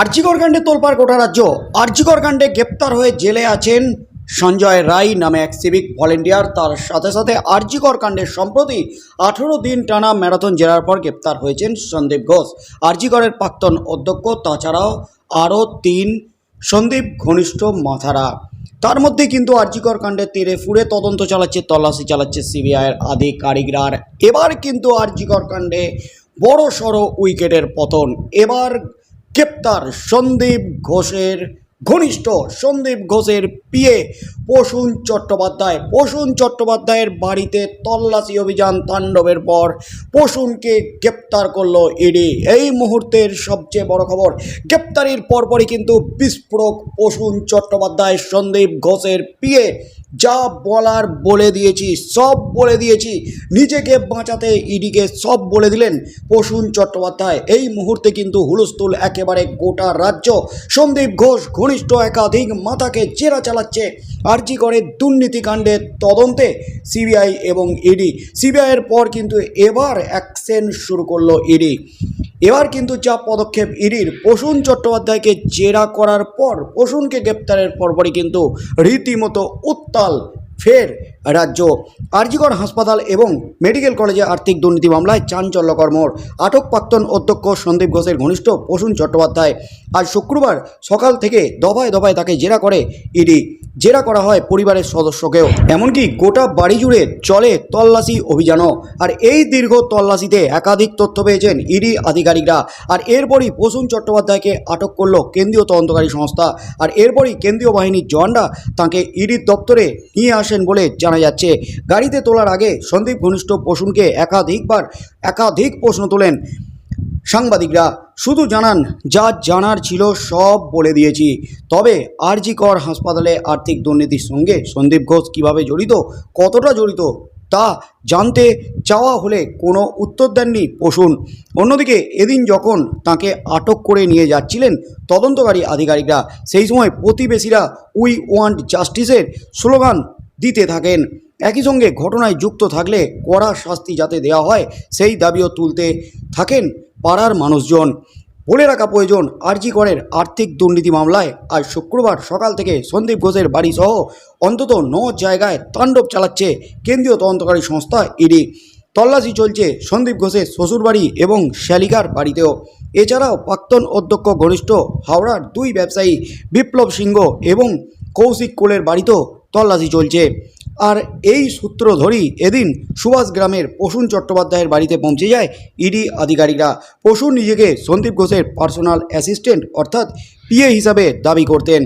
আর্জিকর কাণ্ডে তোলপাড় গোটা রাজ্য। আর্জিকর কাণ্ডে গ্রেপ্তার হয়ে জেলে আছেন সঞ্জয় রায় নামে এক সিভিক ভলেন্টিয়ার তার সাথে সাথে আর্জিকর কাণ্ডে সম্প্রতি আঠেরো দিন টানা ম্যারাথন জেরার পর গ্রেপ্তার হয়েছেন সন্দীপ ঘোষ। আর্জিকরের প্রাক্তন অধ্যক্ষ, তাছাড়াও আরও তিন সন্দীপ ঘনিষ্ঠ মাথারা। তার মধ্যে কিন্তু আর্জিকর কাণ্ডের তীরে ফুরে তদন্ত চালাচ্ছে, তল্লাশি চালাচ্ছে সিবিআইয়ের আধিকারিকরা। এবার কিন্তু আর্জিকর কাণ্ডে বড় সড়ো উইকেটের পতন। এবার গ্রেপ্তার সন্দীপ ঘোষের ঘনিষ্ঠ সন্দীপ ঘোষের পিয়ে প্রসূন চট্টোপাধ্যায়। প্রসূন চট্টোপাধ্যায়ের বাড়িতে তল্লাশি অভিযান তাণ্ডবের পর প্রসূনকে গ্রেপ্তার করল ইডি। এই মুহূর্তের সবচেয়ে বড় খবর, গ্রেপ্তারির পরপরই কিন্তু বিস্ফোরক প্রসূন চট্টোপাধ্যায়, সন্দীপ ঘোষের পিয়ে। যা বলার বলে দিয়েছি, সব বলে দিয়েছি। নিজেকে বাঁচাতে ইডিকে সব বলে দিলেন প্রসূন চট্টোপাধ্যায়। এই মুহূর্তে কিন্তু হুলস্থুল একেবারে গোটা রাজ্য। সন্দীপ ঘোষ ঘনিষ্ঠ একাধিক মাথাকে জেরা চালাচ্ছে, আর্জি করে দুর্নীতিকাণ্ডের তদন্তে সিবিআই এবং ইডি। সিবিআইয়ের পর কিন্তু এবার অ্যাকশন শুরু করল ইডি। এবার কিন্তু যা পদক্ষেপ ইডির। প্রসূন চট্টোপাধ্যায়কে জেরা করার পর, প্রসূনকে গ্রেপ্তারের পরপরই কিন্তু রীতিমতো উত্তাল ফের রাজ্য আরজিগড় হাসপাতাল এবং মেডিকেল কলেজে আর্থিক দুর্নীতি মামলায় চাঞ্চল্যকর মোড়। আটক প্রাক্তন অধ্যক্ষ সন্দীপ ঘোষের ঘনিষ্ঠ প্রসূন চট্টোপাধ্যায় আজ শুক্রবার সকাল থেকে দফায় দফায় তাকে জেরা করে ইডি। জেরা করা হয় পরিবারের সদস্যকেও। এমনকি গোটা বাড়ি জুড়ে চলে তল্লাশি অভিযানও। আর এই দীর্ঘ তল্লাশিতে একাধিক তথ্য পেয়েছেন ইডি আধিকারিকরা। আর এরপরই প্রসূন চট্টোপাধ্যায়কে আটক করল কেন্দ্রীয় তদন্তকারী সংস্থা। আর এরপরই কেন্দ্রীয় বাহিনীর জওয়ানরা তাঁকে ইডির দপ্তরে নিয়ে আসেন বলে জানা যাচ্ছে। গাড়িতে তোলার আগে সন্দীপ ঘনিষ্ঠ প্রসূনকে একাধিকবার একাধিক প্রশ্ন তোলেন। সাংবাদিকরা, শুধু জানান, যা জানার ছিল সব বলে দিয়েছি। তবে আরজি কর হাসপাতালে আর্থিক দুর্নীতির সঙ্গে সন্দীপ ঘোষ কীভাবে জড়িত, কতটা জড়িত, তা জানতে চাওয়া হলে কোনো উত্তর দেননি প্রসূন অন্যদিকে, এদিন যখন তাকে আটক করে নিয়ে যাচ্ছিলেন তদন্তকারী আধিকারিকরা, সেই সময় প্রতিবেশীরা উই ওয়ান্ট জাস্টিসের স্লোগান দিতে থাকেন। একই সঙ্গে ঘটনায় যুক্ত থাকলে কড়া শাস্তি যাতে দেওয়া হয়, সেই দাবিও তুলতে থাকেন পাড়ার মানুষজন। বলে রাখা প্রয়োজন, আরজি করের আর্থিক দুর্নীতি মামলায়। আজ শুক্রবার সকাল থেকে সন্দীপ ঘোষের বাড়ি সহ অন্তত ন জায়গায় তাণ্ডব চালাচ্ছে কেন্দ্রীয় তদন্তকারী সংস্থা ইডি। তল্লাশি চলছে সন্দীপ ঘোষের শ্বশুরবাড়ি এবং শ্যালিকার বাড়িতেও। এছাড়াও প্রাক্তন অধ্যক্ষ ঘনিষ্ঠ হাওড়ার দুই ব্যবসায়ী বিপ্লব সিংহ এবং কৌশিক কোলের বাড়িতেও তল্লাশি চলছে। আর এই সূত্র ধরেই এদিন সুভাষ গ্রামের প্রসূন চট্টোপাধ্যায়ের বাড়িতে পৌঁছে যায় ইডি আধিকারিকরা। প্রসূন নিজেকে সন্দীপ ঘোষের পার্সোনাল অ্যাসিস্ট্যান্ট অর্থাৎ পিএ হিসাবে দাবি করতেন।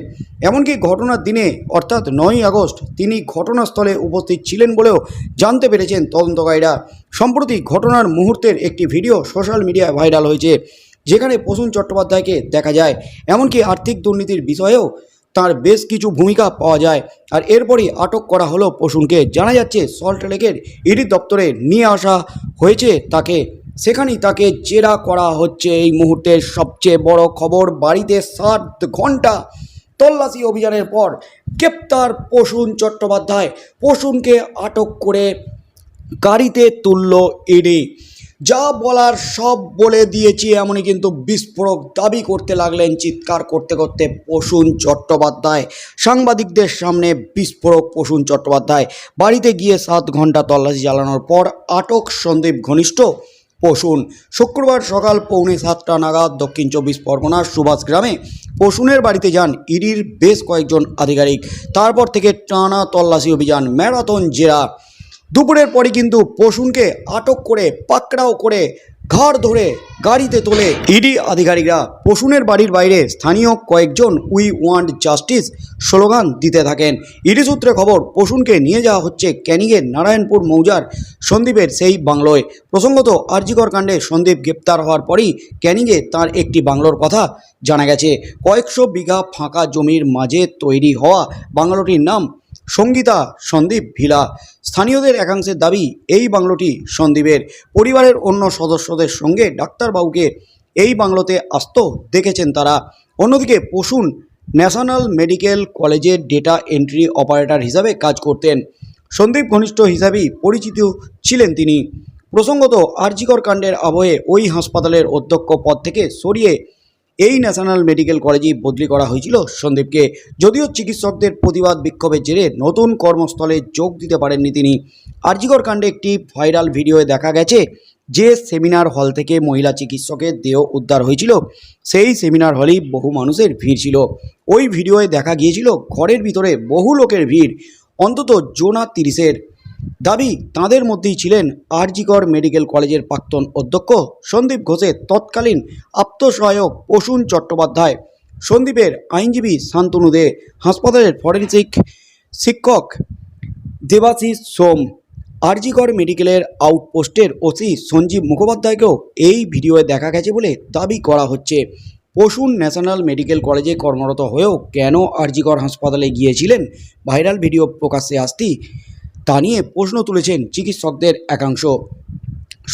এমনকি ঘটনার দিনে, অর্থাৎ নয়ই আগস্ট, তিনি ঘটনাস্থলে উপস্থিত ছিলেন বলেও জানতে পেরেছেন তদন্তকারীরা। সম্প্রতি ঘটনার মুহূর্তের একটি ভিডিও সোশ্যাল মিডিয়ায় ভাইরাল হয়েছে, যেখানে প্রসূন চট্টোপাধ্যায়কে দেখা যায়। এমনকি আর্থিক দুর্নীতির বিষয়েও তার বেশ কিছু ভূমিকা পাওয়া যায় আর এরপরই আটক করা হলো প্রসূনকে। জানা যাচ্ছে সল্টলেকের ইডি দপ্তরে নিয়ে আসা হয়েছে তাকে। সেখানেই তাকে জেরা করা হচ্ছে। এই মুহূর্তের সবচেয়ে বড় খবর, বাড়িতে সাত ঘণ্টা তল্লাশি অভিযানের পর গ্রেপ্তার প্রসূন চট্টোপাধ্যায়। প্রসূনকে আটক করে গাড়িতে তুলল ইডি। যা বলার সব বলে দিয়েছি, এমনই কিন্তু বিস্ফোরক দাবি করতে লাগলেন চিৎকার করতে করতে প্রসূন চট্টোপাধ্যায়। সাংবাদিকদের সামনে বিস্ফোরক প্রসূন চট্টোপাধ্যায়। বাড়িতে গিয়ে সাত ঘণ্টা তল্লাশি চালানোর পর আটক সন্দীপ ঘনিষ্ঠ। পশুন শুক্রবার সকাল পৌনে সাতটা নাগাদ দক্ষিণ চব্বিশ পরগনার সুভাষ গ্রামে পশুনের বাড়িতে যান ইডির বেশ কয়েকজন আধিকারিক। তারপর থেকে টানা তল্লাশি অভিযান, ম্যারাথন, জেরা। দুপুরের পরে কিন্তু পশুনকে আটক করে, পাকড়াও করে ঘাড় ধরে গাড়িতে তোলে। ইডি আধিকারিকরা পশুনের বাড়ির বাইরে স্থানীয় কয়েকজন উই ওয়ান্ট জাস্টিস স্লোগান দিতে থাকেন। ইডি সূত্রে খবর পশুনকে নিয়ে যাওয়া হচ্ছে ক্যানিংয়ের নারায়ণপুর মৌজার সন্দীপের সেই বাংলোয়। প্রসঙ্গত, আরজিকর কাণ্ডে সন্দীপ গ্রেপ্তার হওয়ার পরই ক্যানিংয়ে তার একটি বাংলোর কথা জানা গেছে। কয়েকশো বিঘা ফাঁকা জমির মাঝে তৈরি হওয়া বাংলোটির নাম সঙ্গীতা, সন্দীপ ভিলা। স্থানীয়দের একাংশের দাবি, এই বাংলোটি সন্দীপের পরিবারের অন্য সদস্যদের সঙ্গে ডাক্তারবাবুকে এই বাংলোতে আসত দেখেছেন তারা। অন্যদিকে পশুন ন্যাশনাল মেডিকেল কলেজের ডেটা এন্ট্রি অপারেটর হিসাবে কাজ করতেন। সন্দীপ ঘনিষ্ঠ হিসাবেই পরিচিত ছিলেন তিনি। প্রসঙ্গত আরজিকর কাণ্ডের আবহে ওই হাসপাতালের অধ্যক্ষ পদ থেকে সরিয়ে এই ন্যাশনাল মেডিকেল কলেজেই বদলি করা হয়েছিল সন্দীপকে। যদিও চিকিৎসকদের প্রতিবাদ বিক্ষোভের জেরে নতুন কর্মস্থলে যোগ দিতে পারেননি তিনি। আরজিকর কাণ্ডে একটি ভাইরাল ভিডিওয়ে দেখা গেছে যে সেমিনার হল থেকে মহিলা চিকিৎসকের দেহ উদ্ধার হয়েছিল। সেই সেমিনার হলেই বহু মানুষের ভিড় ছিল। ওই ভিডিওয়ে দেখা গিয়েছিল ঘরের ভিতরে বহু লোকের ভিড়, অন্তত জোনা তিরিশের। দাবি তাঁদের মধ্যেই ছিলেন আরজিকর মেডিকেল কলেজের প্রাক্তন অধ্যক্ষ সন্দীপ ঘোষের তৎকালীন আত্মসহায়ক প্রসূন চট্টোপাধ্যায়। সন্দীপের আইনজীবী শান্তনু দে হাসপাতালের ফরেন্সিক শিক্ষক দেবাশিস সোম। আরজিকর মেডিকেলের আউটপোস্টের ওসি সঞ্জীব মুখোপাধ্যায়কেও এই ভিডিওয়ে দেখা গেছে বলে দাবি করা হচ্ছে। পশুন ন্যাশনাল মেডিকেল কলেজে কর্মরত হয়েও কেন আরজিকর হাসপাতালে গিয়েছিলেন? ভাইরাল ভিডিও প্রকাশ্যে আসতেই তা নিয়ে প্রশ্ন তুলেছেন চিকিৎসকদের একাংশ।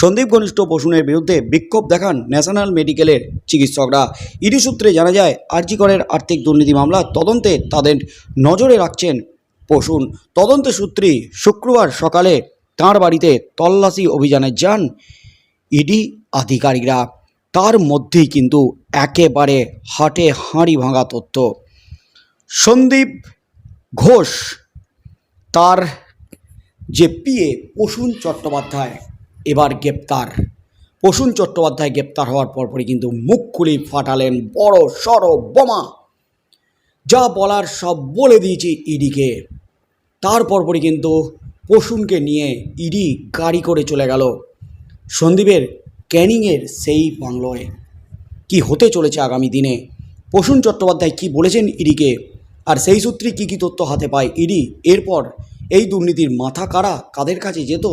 সন্দীপ ঘনিষ্ঠ বসুনের বিরুদ্ধে বিক্ষোভ দেখান ন্যাশনাল মেডিকেলের চিকিৎসকরা। ইডি সূত্রে জানা যায় আরজিকরের আর্থিক দুর্নীতি মামলা তদন্তে তাদের নজরে রাখছেন পশুন তদন্ত সূত্রে শুক্রবার সকালে তাঁর বাড়িতে তল্লাশি অভিযানে যান ইডি আধিকারিকরা। তার মধ্যেই কিন্তু একেবারে হাটে হাঁড়ি ভাঙা তথ্য। সন্দীপ ঘোষ তার যে পিএ প্রসূন চট্টোপাধ্যায় এবার গ্রেপ্তার। প্রসূন চট্টোপাধ্যায় গ্রেপ্তার হওয়ার পরপরই কিন্তু মুখ খুলি ফাটালেন বড় সড় বোমা। যা বলার সব বলে দিয়েছি ইডিকে। তার পরপরই কিন্তু পশুনকে নিয়ে ইডি গাড়ি করে চলে গেল সন্দীপের ক্যানিংয়ের সেই বাংলোয়। কি হতে চলেছে আগামী দিনে? পশুন চট্টোপাধ্যায় কি বলেছেন ইডিকে? আর সেই সূত্রে কী কী তথ্য হাতে পায় ইডি? এরপর এই দুর্নীতির মাথা কারা কাদের কাছে যেত?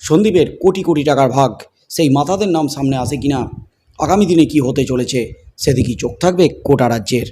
সন্দীপের কোটি কোটি টাকার ভাগ সেই মাথাদের নাম সামনে আসে কিনা? আগামী দিনে কি হতে চলেছে? সেদিকেই চোখ থাকবে কোটা রাজ্যের।